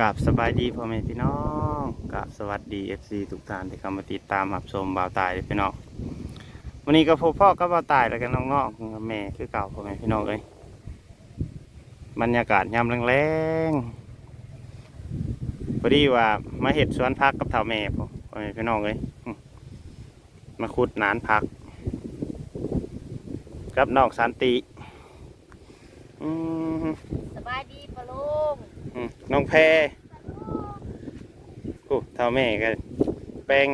กับสบายดีพ่อแม่พี่น้องกับสวัสดี FC ทุกท่านที่เข้ามาติดตามรับชมบ่าวตายพี่น้องวันนี้ก็พบพ่อกับบ่าวตายแล้วกันน้องๆกับแม่คือเก่าพ่อแม่พี่น้องเลยบรรยากาศยามแรงๆพอดีว่ามาเห็ดสวนพักกับเท่าแม่พ่อพ่อแม่พี่น้องเลยมาขุดนานพักกับน้องสันติสบายดีปะลุง น้องแพรโอ้เท่าแม่กันแป้ง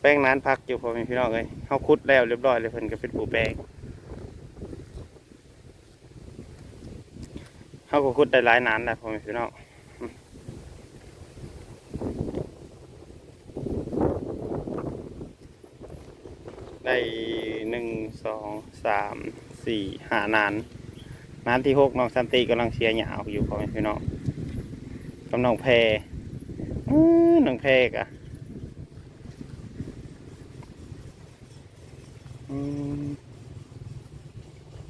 แป้งนั้นพักอยู่พอมีพี่น้องเลยเขาคุดแล้วเรียบร้อยเลยเพิ่นก็เป็นผู้แป้งเขาก็คุดได้หลายนานแล้วพอมีพี่น้องได้หนึ่งสองสามสี่หานาน นานที่หกน้องสันติกำลังเชียร์หยาวอยู่พอแมีพี่น้องกับน้องแพ้น้องแพรกะ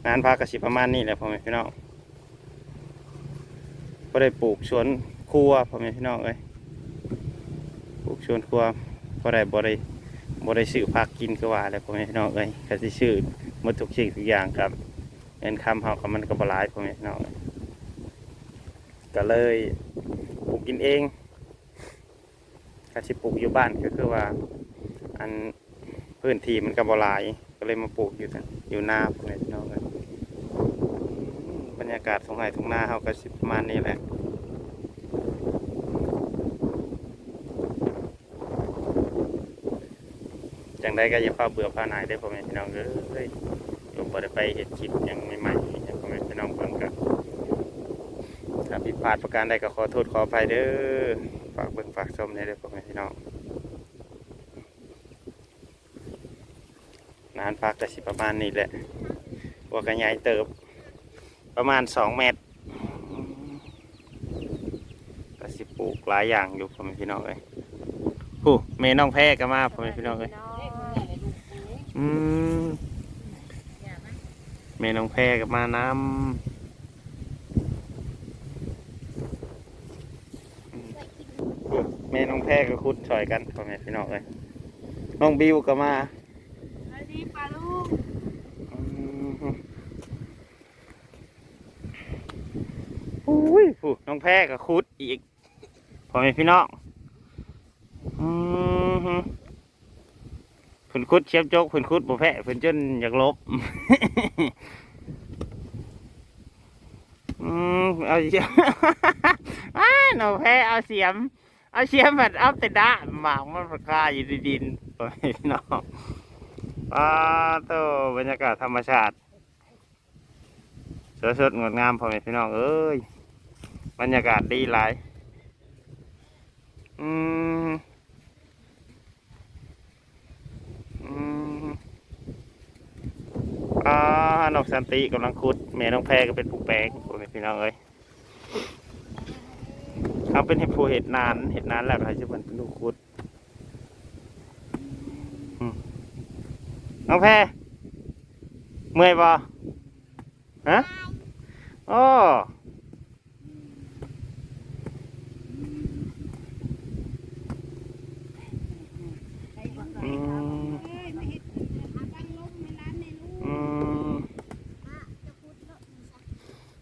งานพากระสิประมาณนี้แหละพ่อแม่พี่น้องก็ได้ปลูกสวนครัวพ่อแม่พี่น้องเอ้ยปลูกสวนครัวก็ได้บ่ได้บ่ได้ซื้อผักกินก็ว่าแล้วพ่อแม่พี่น้องเอ้ยก็สิซื้อหมดทุกสิ่งทุกอย่างครับ งินคำเฮากับมันก็บหลายพ่อแม่พี่น้เอ้ยก็เลยปลูกกินเองก็สิปลูกอยู่บ้านก็คือว่า อันพื้นที่มันก็บหลาย ก็เลยมาปลูกอยู่อยู่หน้าพวกนี้พี่น้องกันบรรยากาศทงไห้ทงหน้าเขาก็สิประมาณนี้แหละจังได้ก็อย่าพาเบื่อพาหนายได้พ่อแม่พี่น้องเอ้ยอยู่ บ่ได้ไปเห็ดคลิปหยังใหม่ๆอย่างพ่อแม่พี่น้องเพิ่นก็ถ้าผิดพลาดประการใดก็ขอโทษขออภัยเด้อฝากเบิ่งฝากชมในเด้อพ่อแม่พี่น้องนานพักก็สิประมาณนี้แหละว่ากันใหญ่เติบ ประมาณสองเมตรก็สิปลูกหลายอย่างอยู่พ่อแม่พี่น้องเลยผู้เมน้องแพ้ก็มาพ่อแม่พี่น้องเลยอืม เมน้องแพ้ก็มาน้ำอืมผู้เมน้องแพ้ก็คุดช่อยกันพ่อแม่พี่น้องเลยน้องบิวก็มาสบายดีปะลุงอุ้ยผู้น้องแพ้กับคุดอีกพ่อแม่พี่น้องอือหือเพิ่ นคุดเชียบโจกเพิ่นคุดบ่แพ้เพิ่นจนอยากลบอืมเอาเสียมอ้าน้องแพ้เอาเสียม เอาเสียมแบบเอาแต่ด้าหมากมันประกาอยู่ในดินพ่อพี่น้องป้าโตบรรยากาศธรรมชาติสวยสดงดงามพ่อแม่พี่น้องเอ้ยบรรยากาศดีหลาย อืมอืม อ่านกสันติกำลังขุดแม่น้องแพรก็เป็นผู้แปลงพวกนี้พี่น้องเอ้ยเขาเป็นเห็ดผู้เห็ดนานเห็ดนานแล้วใครจะเป็นเป็นผู้ขุดน้องแพรเมื่อยบ่ฮะอ๋อมอืม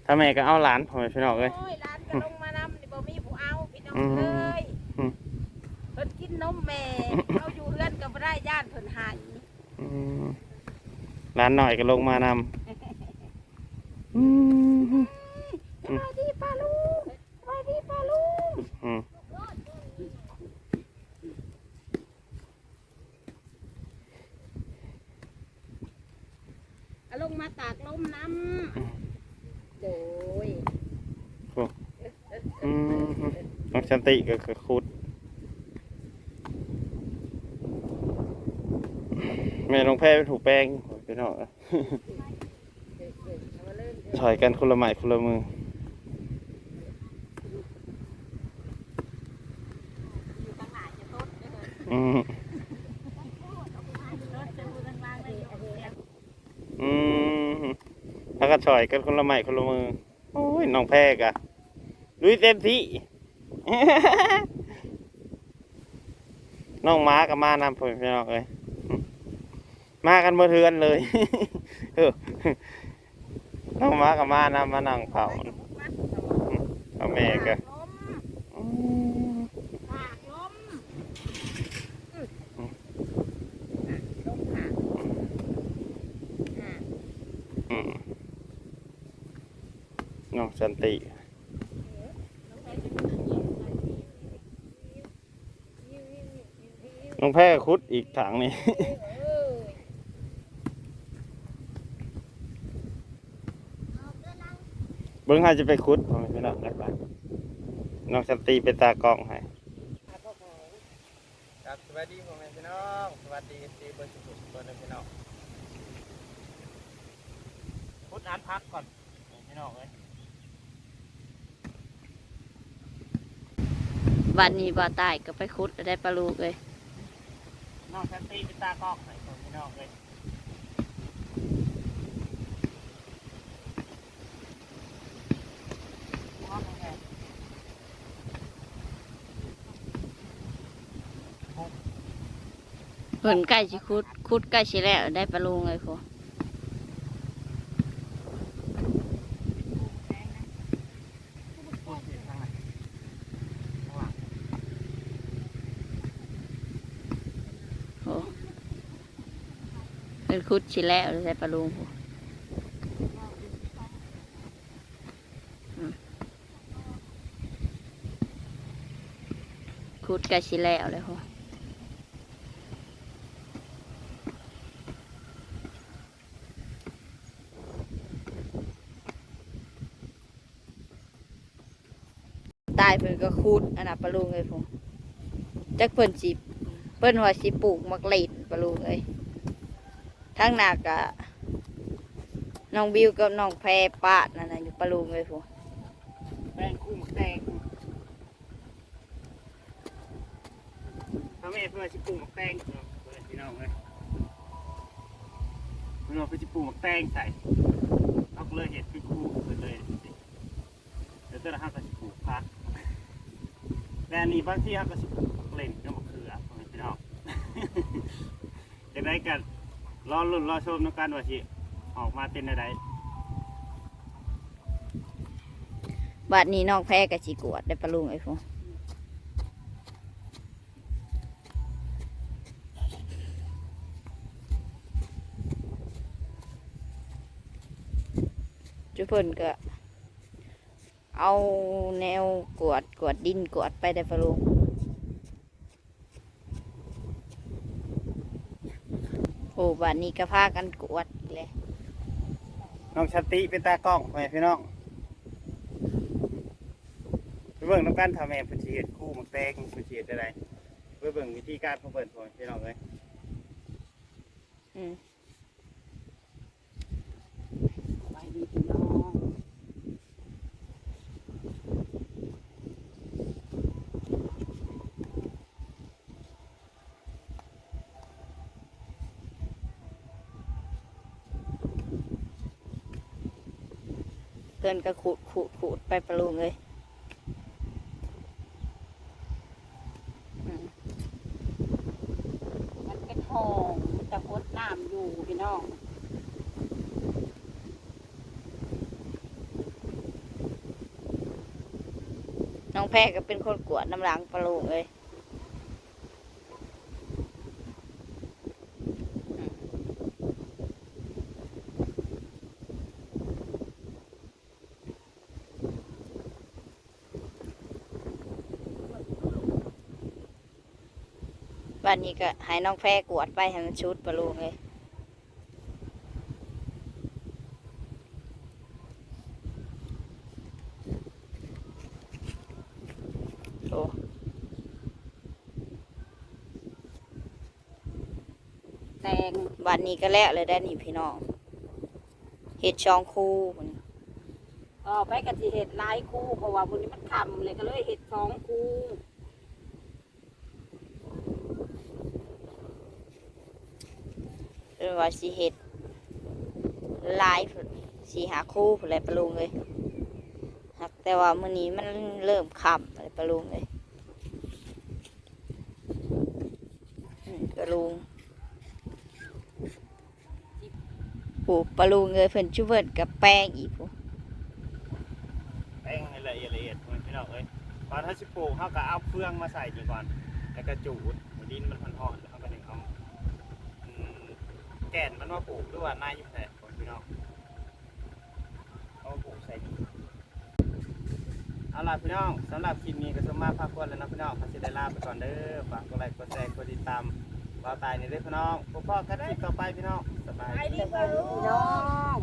ถ้าแม่ก็เอาหลานผมพี่น้องเลย โอ้ยร้านก็ลงมานำนี่บ่มีผู้เอาพี่น้องอืมเลยอืม เพิ่นกินนมแม่เอาอยู่เฮือนก็บ่ได้ย่านเพิ่นหายอืมหลานหน่อยก็ลงมานำอืมสบายดีปะลุงสบายดีปะลุงอืมเอาลงมาตากลมน้ำ โดยอืมน้องชันติก็คือคุด แม่น้องแพ้เป็นถูกแป้งพี่น้องเอามาเริ่มถอยกันคนละไม้คนละมือ อยู่ข้างหน้าจะทดเด้อ อืม ทดจะอยู่ข้างล่างได้อยู่เสียง อื มแล้วก็ถอยกันคนละไม้คนละมือ โอ้ยน้องแพ้กะลุยเต็มที่ น้องม้ากับมานำผมพี่น้องเอ้ยมากันบ่เทือนเลยเออน้องม้ากับมานำมานั่งเผาเอาแม่ก็ลมผากลมอืมลมผากอ่า อืม น้องสันติน้องแพรจะมีเย็นอะไรยิ้วยิ้วยิ้วยิ้วยิ้วน้องแพ้คุดอีกถังนี่เอ้ยเบิ้งให้จะไปคุดผมพี่น้องได้ปะน้องสันติเป็นตากล้องให้ครับสวัสดีผมพี่น้องสวัสดีสีเบอร์สุดตัวนึงพี่น้องคุดน้ำพักก่อนพี่น้องเอ้ย วันนี้บ่ตายก็ไปคุดแล้วได้ปลาลูกเลยน้องสันติเป็นตากล้องให้ผมพี่น้องเลยพร้อมแล้วไงเพิ่นใกล้สิคุดคุดใกล้สิแล้วได้ปลาลูกเลยพอ พูดสิข้างในข้างหลัง โอ้ เพิ่นคุดสิแล้วได้ปลาลูกพออืมคุดกล้สิแล้วเลยพอตายเพิ่นก็คุดอันน่ะปลาลูกเลยพอจักเพิ่นสิเพิ่นว่าสิปลูกมักเล็ดปลาลูกเลย ทั้งหนักอะน้องบิวกับน้องแพรปาดนั่นนะอยู่ปลาลูกเลยพอแตงคู่หมักแตงพ่อแม่เพื่อนชิปลูกหมักแตงเพื่อนพี่น้องเลยเพื่อนเอาไปชิปลูกหมักแตงใส่เอาเลยเห็ดคือคู่เพื่อนเลยเดี๋ยวจ้าหน้าที่ก็ชิปลูกพักแต่นนี้บางที่เขาก็ชิปูเล่นก็มะเขือพ่อแม่พี่น้องจะได้กัน รอลุ้นรอชมน้ำกันว่าสิออกมาเป็นอะไรบัดนี้น้องแพรกับจีกวดได้ปลาลุงไอ้พวกจุเพิ่นก็เอาแนวกวดกวดดินกวดไปได้ปลาลุง โอ้บัดนี้ก็พากันกวดอีกเลยน้องชันติเป็นตากล้องพ่อแม่พี่น้องไปเบิ่งน้ำกันทำแม่เพิ่นสิเฮ็ดคู่หมักแตงเพิ่นสิเฮ็ดอะไรไปเบิ่งวิธีการของเพิ่นพ่อแม่พี่น้องเอ้ยอืม ไปดีพี่น้อง เพื่อนก็ขูดขูดขูดไปปลาลุงเลยมันเป็นห้องจะพดน้ำอยู่พี่น้องน้องแพรก็เป็นคนกวดน้ำหลังปลาลุงเลย วันนี้ก็ให้น้องแพรกวดไปให้มันชุดปลาลุงเลยโอ้แตงวันนี้ก็แล้วเลยได้นี่พี่น้องเห็ดช่องคู่พุ่นเออไปกันที่เห็ดหลายคู่เพราะว่าวันนี้มันคำเลยก็เลยเห็ดสองคู่ เรียกว่าสีเห็ดหลายพุ่นสีหาคู่พุ่นแหละปลาลุงเลยหักแต่ว่ามื้อนี้มันเริ่มค่ำเลยปลุงเลยอืมปลุงโอ้ปะลุงเลยเพิ่นชุบเพิ่นกับแป้งอีกโอ้แป้งให้ละเอียดละเอียดพี่น้องเอ้ยตอนถ้าสิปลูกเขาก็เอาเฟืองมาใส่ดีก่อน แล้วก็จูดดินมันห่อนๆแล้วเขาก็ถึงเอาอืม แก่นมันว่าปลูกด้วยว่าหน้ายุ่งแท้พี่น้องเอาปลูกใส่ดีเอาล่ะพี่น้องสำหรับคลิปนี้ก็สมมาพากวนแล้วนะพี่น้องเขาจะได้ลาไปก่อนเด้อฝากกดไลค์กดแชร์กดติดตามบ่าวตายในเรื่องพี่น้องพบกันได้ต่อไปพี่น้องสบายดีพี่น้อง